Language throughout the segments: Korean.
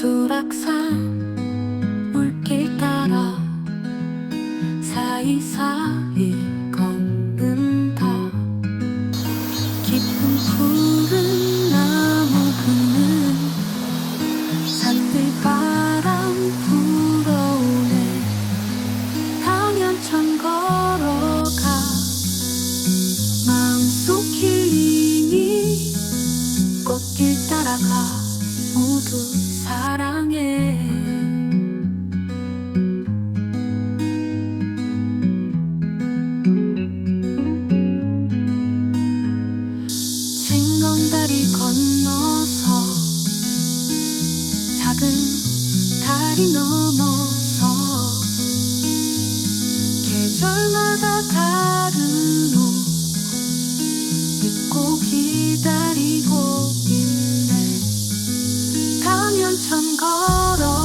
수락산 물길 따라 사이사 입고 기다리고 있네. 당연천 걸어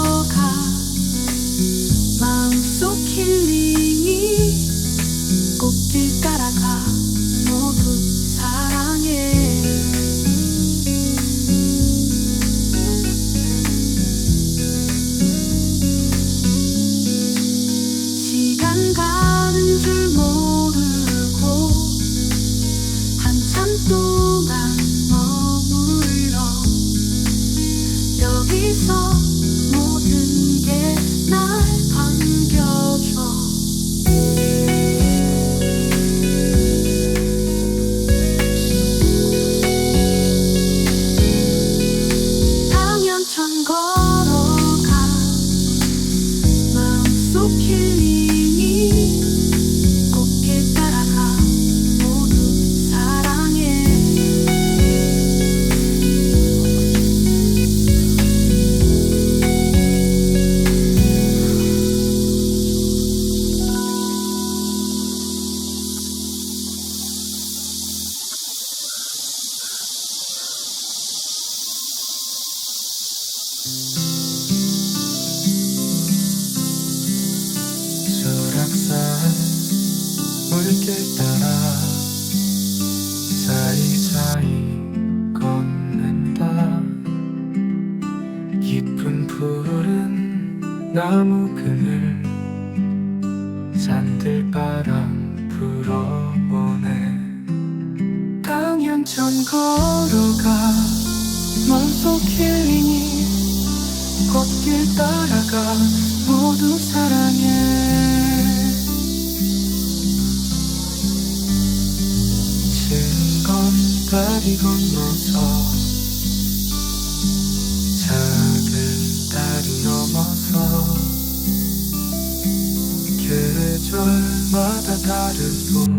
여기 나무 그늘 산들바람 불어오네 당연천 걸어가 맘속 힐링이 꽃길 따라가 모두 사랑해. 징검다리 건너서 계절마다 다른 옷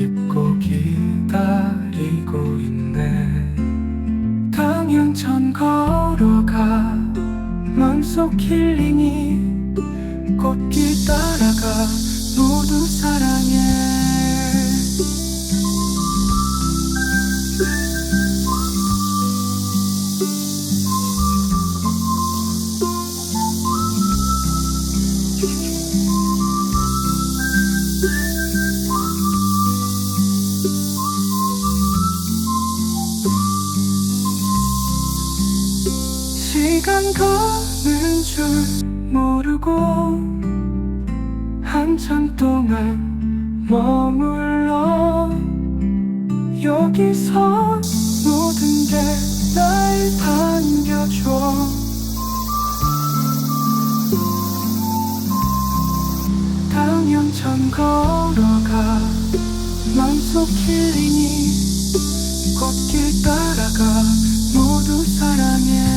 입고 기다리고 있네. 당연천 걸어가 맘속 힐링이 꽃길 따라가 시간 가는 줄 모르고 한참 동안 머물러 여기서 모든 게 날 반겨줘. 당연천 걸어가 맘속 힐링이 꽃길 따라가 모두 사랑해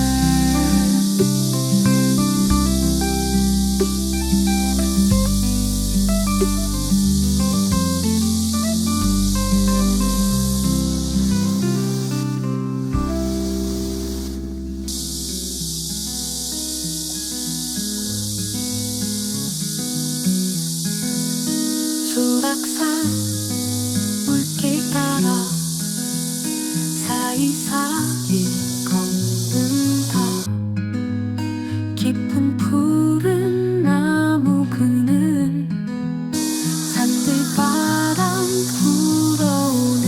낙상 물길 따라 사이사이 걷는다. 깊은 푸른 나무 그는 산들바람 불어오네.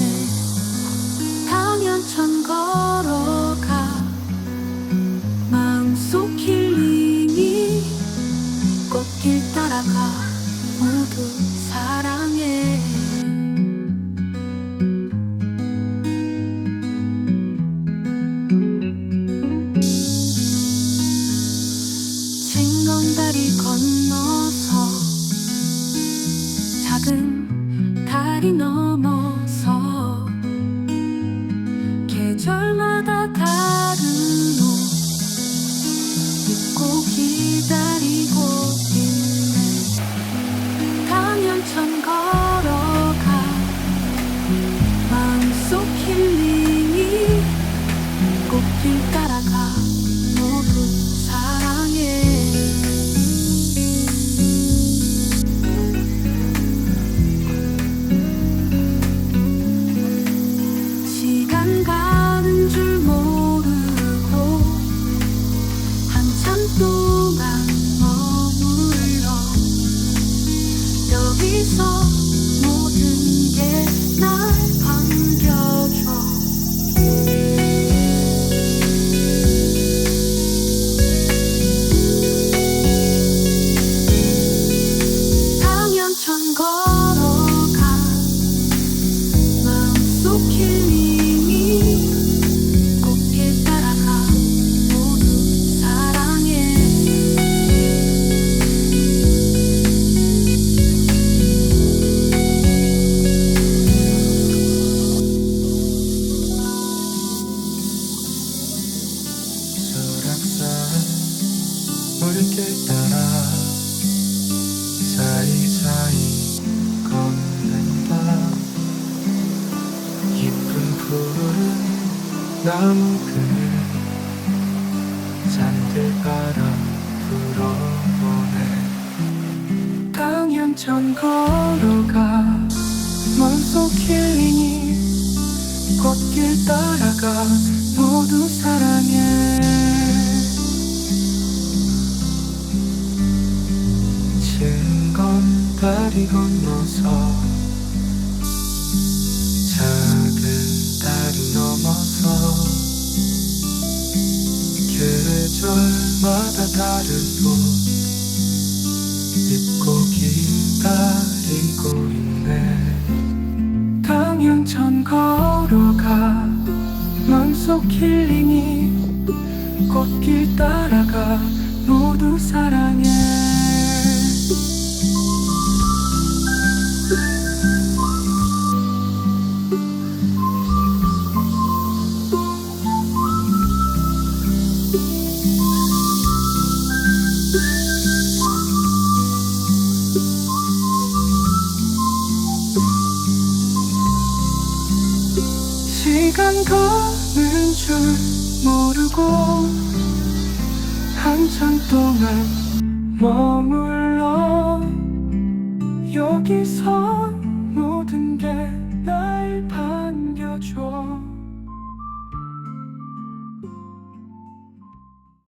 당연천 걸어가 마음속 힐링이 꽃길 따라가 모두 푸른 나무 그늘 잔들 바람 불어보네. 당연천 걸어가 마음속 힐링이 꽃길 따라가 모두 사랑해. 징건 다리 건너서 넘어서 계절마다 다른 옷 입고 기다리고 있네. 당연천 걸어가 맘속 힐링이 꽃길 따라가 모두 사랑해 시간 가는 줄 모르고 한참 동안 머물러 여기서 모든 게 날 반겨줘.